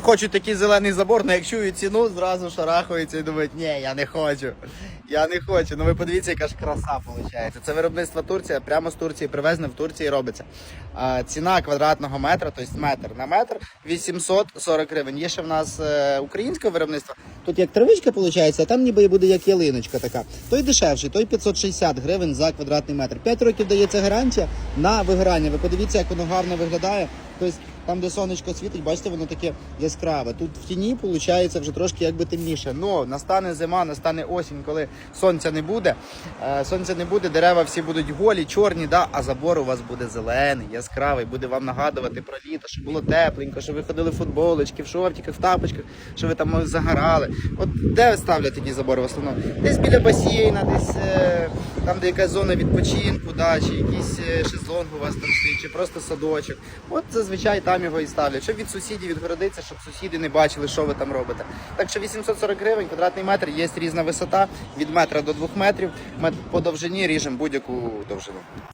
Хочуть такий зелений забор, але як чують ціну, зразу шарахаються і думають, ні, я не хочу. Я не хочу. Ну ви подивіться, яка ж краса виходить. Це виробництво Турція, прямо з Турції привезено, в Турції робиться. А, ціна квадратного метра, тобто метр на метр 840 гривень. Є ще в нас е, українське виробництво. Тут як травичка виходить, а там ніби буде як ялиночка така. Той дешевший, той 560 гривень за квадратний метр. 5 років дається гарантія на вигорання. Ви подивіться, як воно гарно виглядає. Тобто там, де сонечко світить, бачите, воно таке яскраве. Тут в тіні виходить вже трошки якби темніше. Ну настане зима, настане осінь, коли сонця не буде. Е, сонця не буде, дерева всі будуть голі, чорні, да, а забор у вас буде зелений, яскравий, буде вам нагадувати про літо, щоб було тепленько, щоб ви ходили в футболочки, в шортиках, в тапочках, що ви там загорали. От де ставлять такі забори в основному? Десь біля басейна, десь е, там, де якась зона відпочинку, да, чи якийсь е, шезлонг у вас там стоїть, чи просто садочок. От зазвичай там його і ставлять, щоб від сусідів відгородитися, щоб сусіди не бачили, що ви там робите. Так що 840 гривень, квадратний метр, є різна висота від метра до двох метрів. Ми по довжині ріжемо будь-яку довжину.